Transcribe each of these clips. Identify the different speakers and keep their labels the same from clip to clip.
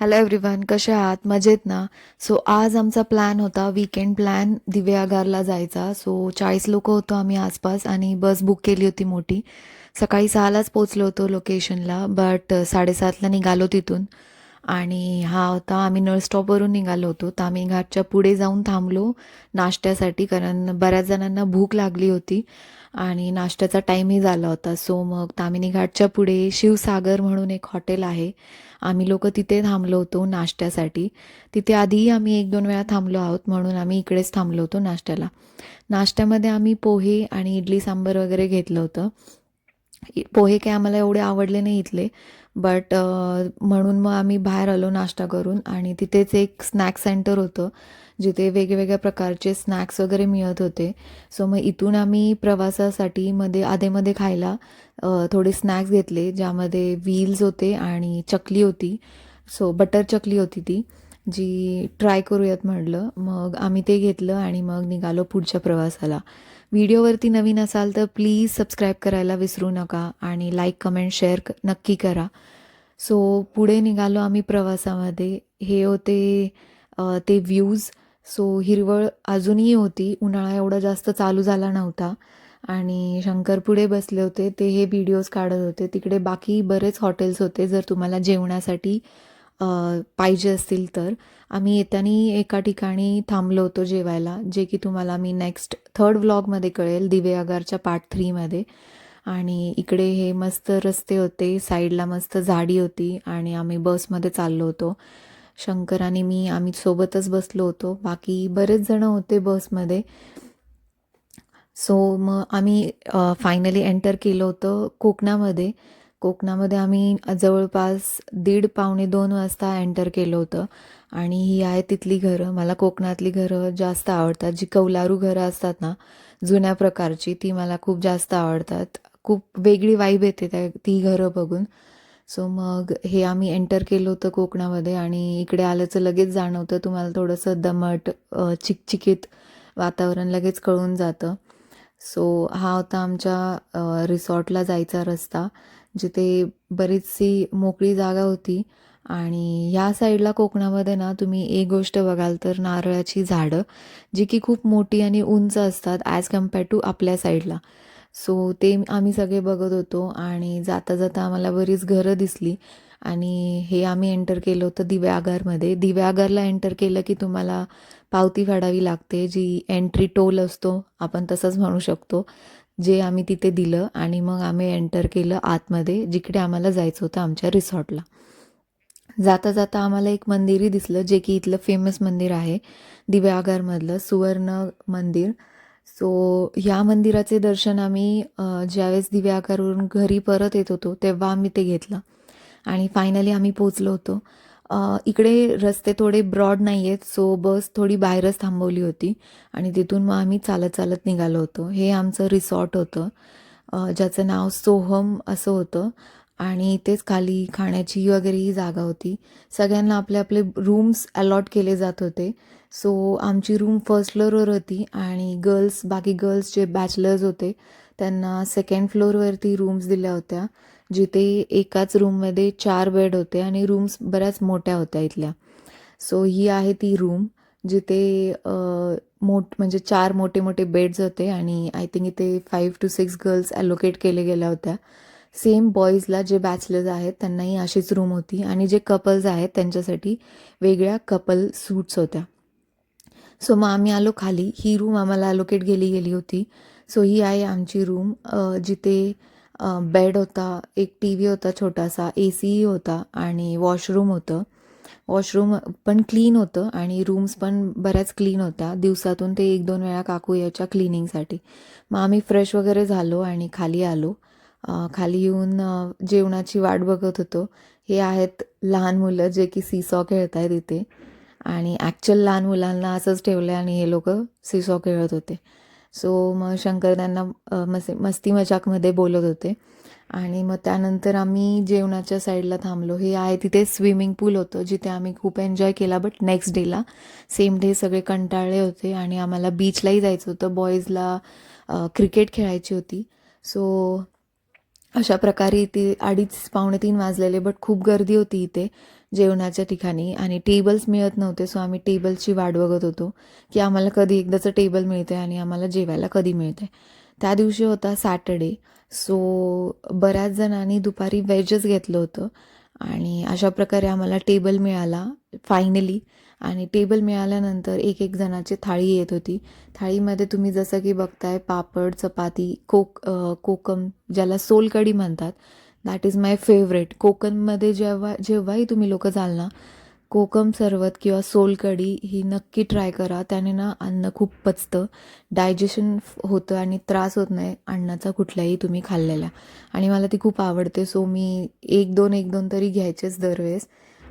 Speaker 1: Hello everyone कसे आहात? मजेत ना? सो आज आमचा प्लॅन होता वीकेंड प्लॅन दिव्यागारला जायचा. सो चाळीस लोक होतो आम्ही आसपास आणि बस बुक केली होती मोठी. सकाळी सहालाच पोचलो होतो लोकेशनला बट साडेसातला निघालो तिथून. आणि हा होता आम्ही नळ स्टॉपवरून निघालो होतो. तामी घाटच्या पुढे जाऊन थांबलो नाश्त्यासाठी कारण बऱ्याच जणांना भूक लागली होती आणि नाश्त्याचा टाईमही झाला होता. सो मग तामिनी घाटच्या पुढे शिवसागर म्हणून एक हॉटेल आहे. आम्ही लोक तिथे थांबलो होतो नाश्त्यासाठी. तिथे आधीही आम्ही एक दोन वेळा थांबलो आहोत म्हणून आम्ही इकडेच थांबलो होतो नाश्त्याला. नाश्त्यामध्ये आम्ही पोहे आणि इडली सांबर वगैरे घेतलं होतं. पोहे काय आम्हाला एवढे आवडले नाही इथले बट म्हणून मग आम्ही बाहेर आलो नाश्ता करून आणि तिथेच एक स्नॅक सेंटर होतं जिथे वेगवेगळ्या प्रकारचे स्नॅक्स वगैरे मिळत होते. सो मग इथून आम्ही प्रवासासाठी मध्ये आधेमध्ये खायला थोडे स्नॅक्स घेतले ज्यामध्ये व्हील्स होते आणि चकली होती. सो बटर चकली होती ती जी ट्राय करूयात म्हटलं. मग आम्ही ते घेतलं आणि मग निघालो पुढच्या प्रवासाला. व्हिडिओवरती नवीन असाल तर प्लीज सबस्क्राईब करायला विसरू नका आणि लाईक कमेंट शेअर नक्की करा. सो पुढे निघालो आम्ही प्रवासामध्ये. हे होते ते व्ह्यूज सो हिरवळ अजूनही होती. उन्हाळा एवढा जास्त चालू झाला नव्हता. आणि शंकर पुढे बसले होते ते हे व्हिडिओज काढत होते. तिकडे बाकी बरेच हॉटेल्स होते जर तुम्हाला जेवणासाठी पाहिजे असतील तर. आम्ही येताना एका ठिकाणी थांबलो होतो जेवायला जे की तुम्हाला मी नेक्स्ट थर्ड व्लॉगमध्ये कळेल दिवे आगारच्या पार्ट थ्रीमध्ये आणि इकडे हे मस्त रस्ते होते साईडला मस्त झाडी होती आणि आम्ही बसमध्ये चाललो होतो. शंकर आणि मी आम्ही सोबतच बसलो होतो. बाकी बरेच जण होते बसमध्ये सो मग आम्ही फायनली एंटर केलं होतं कोकणामध्ये. कोकणामध्ये आम्ही जवळपास दीड पावणे दोन वाजता एंटर केलं होतं. आणि ही आहे तिथली घरं. मला कोकणातली घरं जास्त आवडतात. जी कौलारू घरं असतात ना जुन्या प्रकारची ती मला खूप जास्त आवडतात. खूप वेगळी वाईब येते त्या ती घरं बघून. सो मग हे आम्ही एंटर केलं होतं कोकणामध्ये आणि इकडे आल्याचं लगेच जाणवतं. तुम्हाला थोडंसं दमट चिकचिकीत वातावरण लगेच कळून जातं. सो हा होता आमच्या रिसॉर्टला जायचा रस्ता. जिथे बरीचशी मोकळी जागा होती. आणि ह्या साईडला कोकणामध्ये ना तुम्ही एक गोष्ट बघाल तर नारळाची झाडं जी की खूप मोठी आणि उंच असतात ॲज कंपेअर टू आपल्या साईडला. सो ते आम्ही सगळे बघत होतो आणि जाता जाता आम्हाला बरीच घरं दिसली. आणि हे आम्ही एंटर केलं होतं दिव्यागारमध्ये दिव्यागारला एंटर केलं की तुम्हाला पावती फाडावी लागते जी एंट्री टोल असतो. आपण तसंच म्हणू शकतो. जे आम्ही तिथे दिलं आणि मग आम्ही एंटर केलं आतमध्ये जिकडे आम्हाला जायचं होतं आमच्या रिसॉर्टला. जाता जाता आम्हाला एक मंदिरही दिसलं जे की इथलं फेमस मंदिर आहे दिव्यागारमधलं सुवर्ण मंदिर. सो ह्या मंदिराचे दर्शन आम्ही ज्यावेळेस दिव्यागारवरून घरी परत येत होतो तेव्हा आम्ही ते घेतलं. आणि फायनली आम्ही पोचलो होतो. इकडे रस्ते थोडे ब्रॉड नाही आहेत सो बस थोडी बाहेरच थांबवली होती आणि तिथून मग आम्ही चालत चालत निघालो होतो. हे आमचं रिसॉर्ट होतं. ज्याचं नाव सोहम असं होतं आणि इथेच खाली खाण्याची वगैरे ही जागा होती. सगळ्यांना आपले आपले रूम्स अलॉट केले जात होते. सो आमची रूम फर्स्ट फ्लोअरवर होती आणि गर्ल्स बाकी गर्ल्स जे बॅचलर्स होते त्यांना सेकंड फ्लोअरवरती रूम्स दिल्या होत्या. जिथे एकाच रूममध्ये चार बेड होते आणि रूम्स बऱ्याच मोठ्या होत्या इथल्या. सो ही आहे ती रूम जिथे मोठ म्हणजे चार मोठे मोठे बेड्स होते आणि आय थिंक इथे five two six girls allocate केले गेल्या होत्या. सेम बॉईजला जे बॅचलर्स आहेत त्यांनाही अशीच रूम होती आणि जे कपल्स आहेत त्यांच्यासाठी वेगळ्या कपल सूट्स होत्या. सो मग आम्ही आलो खाली. ही रूम आम्हाला अलोकेट गेली गेली होती. सो ही आहे आमची रूम जिथे बेड होता एक टी व्ही होता छोटासा ए सीही होता आणि वॉशरूम होतं. वॉशरूम पण क्लीन होतं आणि रूम्स पण बऱ्याच क्लीन होत्या. दिवसातून ते एक दोन वेळा काकू याच्या क्लिनिंगसाठी. मग आम्ही फ्रेश वगैरे झालो आणि खाली आलो. खाली येऊन जेवणाची वाट बघत होतो. हे आहेत लहान मुलं जे की सीसॉ खेळत आहेत इथे. आणि ॲक्च्युअल लहान मुलांना असंच ठेवलं आणि हे लोक सीसॉ खेळत होते. सो मग शंकर त्यांना अ, मसे मस्ती मजाकमध्ये बोलत होते. आणि मग त्यानंतर आम्ही जेवणाच्या साईडला थांबलो. हे आहे तिथे स्विमिंग पूल होतं जिथे आम्ही खूप एन्जॉय केला बट नेक्स्ट डेला सेम डे सगळे कंटाळले होते आणि आम्हाला बीचलाही जायचं होतं. बॉईजला क्रिकेट खेळायची होती. सो अशा प्रकारे इथे अडीच पावणे तीन वाजलेले बट खूप गर्दी होती इथे जेवणाच्या ठिकाणी. आणि टेबल्स मिळत नव्हते सो आम्ही टेबल्सची वाट बघत होतो की आम्हाला कधी एकदाचं टेबल मिळते आणि आम्हाला जेवायला कधी मिळते त्या दिवशी होता सॅटर्डे सो बऱ्याच जणांनी दुपारी व्हेजच घेतलं होतं. आणि अशा प्रकारे आम्हाला टेबल मिळाला फायनली आणि टेबल मिळाल्यानंतर एक एक जणाची थाळी येत होती. थाळीमध्ये तुम्ही जसं की बघताय पापड चपाती कोक कोकम ज्याला सोलकढी म्हणतात. दॅट इज माय फेवरेट कोकणमध्ये जेव्हा जेव्हाही तुम्ही लोक जाल ना कोकम सरबत किंवा सोलकढी ही नक्की ट्राय करा. त्याने ना अन्न खूप पचतं. डायजेशन होतं आणि त्रास होत नाही अन्नाचा कुठल्याही तुम्ही खाल्लेल्या आणि मला ती खूप आवडते सो मी एक दोन एक दोन तरी घ्यायचेच दरवेळेस.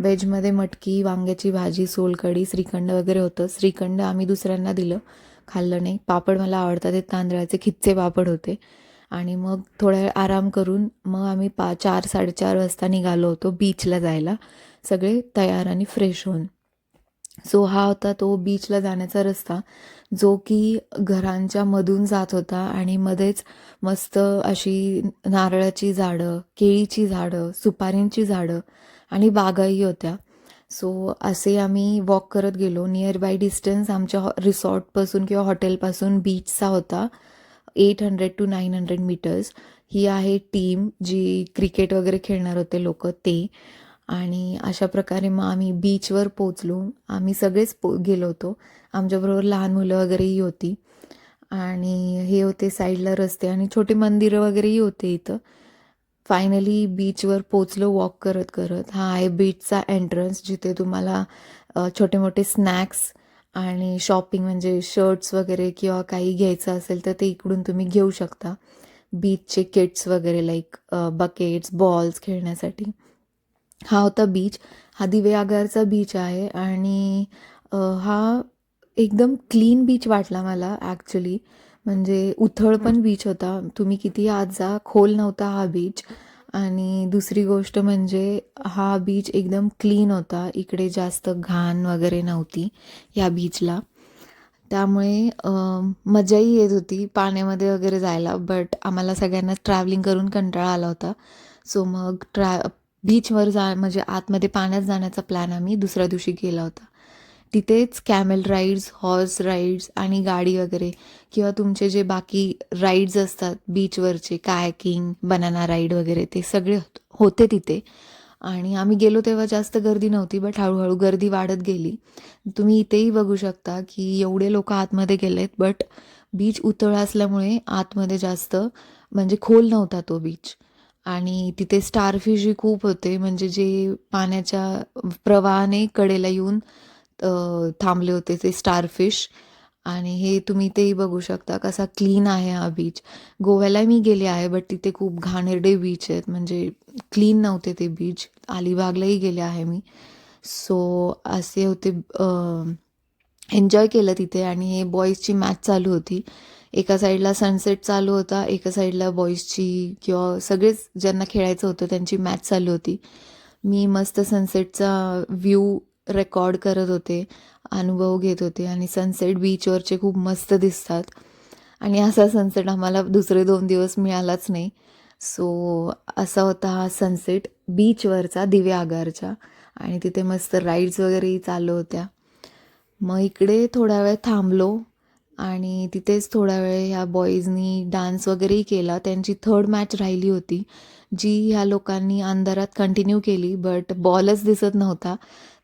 Speaker 1: व्हेजमध्ये मटकी वांग्याची भाजी सोलकढी श्रीखंड वगैरे होतं. श्रीखंड आम्ही दुसऱ्यांना दिलं. खाल्लं नाही. पापड मला आवडतात. ते तांदळाचे खिच्चे पापड होते. आणि मग थोड्या वेळ आराम करून मग आम्ही पा चार साडेचार वाजता निघालो होतो बीचला जायला. सगळे तयार आणि फ्रेश होऊन. सो हा होता तो बीचला जाण्याचा रस्ता जो की घरांच्या मधून जात होता आणि मध्येच मस्त अशी नारळाची झाडं केळीची झाडं सुपारींची झाडं आणि बागाही होत्या. सो असे आम्ही वॉक करत गेलो. नियर बाय डिस्टन्स आमच्या हॉ रिसॉर्टपासून किंवा हॉटेलपासून बीचचा होता. Eight hundred to nine hundred metres ही आहे टीम जी क्रिकेट वगैरे खेळणार होते लोक ते. आणि अशा प्रकारे मग आम्ही बीचवर पोचलो आम्ही सगळेच पो गेलो होतो. आमच्याबरोबर लहान मुलं वगैरेही होती. आणि हे होते साईडला रस्ते आणि छोटे मंदिरं वगैरेही होते इथं. फायनली बीचवर पोचलो वॉक करत करत. हा आहे बीचचा एंट्रन्स जिथे तुम्हाला छोटे मोठे स्नॅक्स आणि शॉपिंग म्हणजे शर्ट्स वगैरे किंवा काही घ्यायचं असेल तर ते इकडून तुम्ही घेऊ शकता. बीचचे किट्स वगैरे लाईक बकेट्स बॉल्स खेळण्यासाठी. हा होता बीच हा दिवे आगारचा बीच आहे आणि हा एकदम क्लीन बीच वाटला मला ॲक्च्युली म्हणजे उथळ पण बीच होता. तुम्ही किती आत जा खोल नव्हता हा बीच आणि दुसरी गोष्ट म्हणजे हा बीच एकदम क्लीन होता. इकडे जास्त घाण वगैरे नव्हती या बीचला त्यामुळे मजाही येत होती पाण्यामध्ये वगैरे जायला बट आम्हाला सगळ्यांना ट्रॅव्हलिंग करून कंटाळा आला होता. सो मग ट्रॅ बीचवर जा म्हणजे आतमध्ये पाण्यात जाण्याचा प्लॅन आम्ही दुसऱ्या दिवशी केला होता. तिथेच कॅमेल राईड्स हॉर्स राईड्स आणि गाडी वगैरे किंवा तुमचे जे बाकी राईड्स असतात बीचवरचे कायकिंग बनाना राईड वगैरे ते सगळे होते तिथे. आणि आम्ही गेलो तेव्हा जास्त गर्दी नव्हती बट हळूहळू गर्दी वाढत गेली. तुम्ही इथेही बघू शकता की एवढे लोक आतमध्ये गेलेत बट बीच उतळ असल्यामुळे आतमध्ये जास्त म्हणजे खोल नव्हता तो बीच आणि तिथे स्टारफिशही खूप होते म्हणजे जे पाण्याच्या प्रवाहाने कडेला येऊन थांबले होते ते स्टारफिश. आणि हे तुम्ही तेही बघू शकता कसा क्लीन आहे हा बीच गोव्याला मी गेले आहे बट तिथे खूप घाणेरडे बीच आहेत. म्हणजे क्लीन नव्हते ते बीच अलिबागलाही गेले आहे मी. सो असे होते एन्जॉय केलं तिथे. आणि हे बॉईजची मॅच चालू होती. एका साईडला सनसेट चालू होता एका साईडला बॉईजची किंवा सगळेच ज्यांना खेळायचं होतं त्यांची मॅच चालू होती. मी मस्त सनसेटचा व्ह्यू रेकॉर्ड करत होते अनुभव घेत होते आणि सनसेट बीचवरचे खूप मस्त दिसतात. आणि असा सनसेट आम्हाला दुसरे दोन दिवस मिळालाच नाही. सो असा होता हा सनसेट बीचवरचा दिव्या आगारच्या आणि तिथे मस्त राईड्स वगैरेही चालू होत्या. मग इकडे थोडा वेळ थांबलो. आणि तिथेच थोडा वेळ ह्या बॉईजनी डान्स वगैरेही केला. त्यांची थर्ड मॅच राहिली होती जी ह्या लोकांनी अंधारात कंटिन्यू केली बट बॉलच दिसत नव्हता.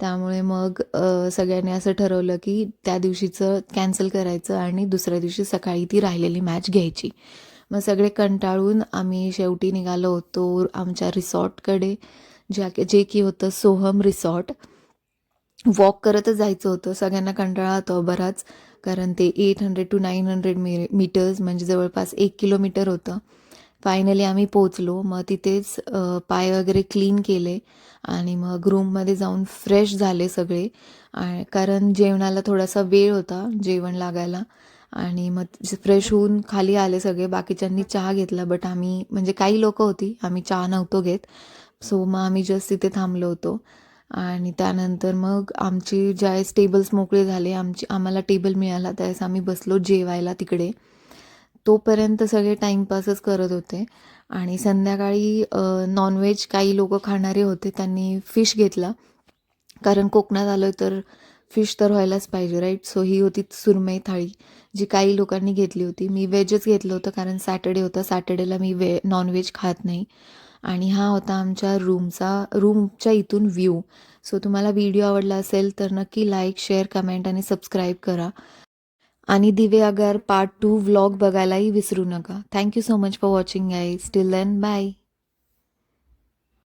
Speaker 1: त्यामुळे मग सगळ्यांनी असं ठरवलं की त्या दिवशीचं कॅन्सल करायचं आणि दुसऱ्या दिवशी सकाळी ती राहिलेली मॅच घ्यायची. मग सगळे कंटाळून आम्ही शेवटी निघालो होतो आमच्या रिसॉर्टकडे ज्या जे की होतं सोहम रिसॉर्ट. वॉक करतच जायचं होतं. सगळ्यांना कंटाळा होतो बराच. कारण ते eight hundred to nine hundred me metres म्हणजे जवळपास एक किलोमीटर होतं. फायनली आम्ही पोचलो मग तिथेच पाय वगैरे क्लीन केले आणि मग रूममध्ये जाऊन फ्रेश झाले सगळे. कारण जेवणाला थोडासा वेळ होता जेवण लागायला. आणि मग फ्रेश होऊन खाली आले सगळे. बाकीच्यांनी चहा घेतला बट आम्ही म्हणजे काही लोक होती आम्ही चहा नव्हतो घेत. सो मग आम्ही जस्ट तिथे थांबलो होतो. आणि त्यानंतर मग आमची ज्यावेळेस टेबल्स मोकळे झाले. आमची आम्हाला टेबल मिळाला. त्यावेळेस आम्ही बसलो जेवायला तिकडे. तोपर्यंत सगळे टाईमपासच करत होते. आणि संध्याकाळी नॉनव्हेज काही लोक खाणारे होते. त्यांनी फिश घेतला. कारण कोकणात आलो तर फिश तर व्हायलाच पाहिजे राईट सो ही होती सुरमई थाळी जी काही लोकांनी घेतली होती. मी व्हेजच घेतलं होतं कारण सॅटर्डे होतं. सॅटर्डेला मी वे नॉनव्हेज खात नाही. आणि हा होता आमच्या रूमचा रूमच्या इथून व्ह्यू सो तुम्हाला व्हिडिओ आवडला असेल तर नक्की लाईक शेअर कमेंट आणि सबस्क्राईब करा. आणि दिवे अगर पार्ट टू व्लॉग बघायलाही विसरू नका. Thank you so much for watching I still then bye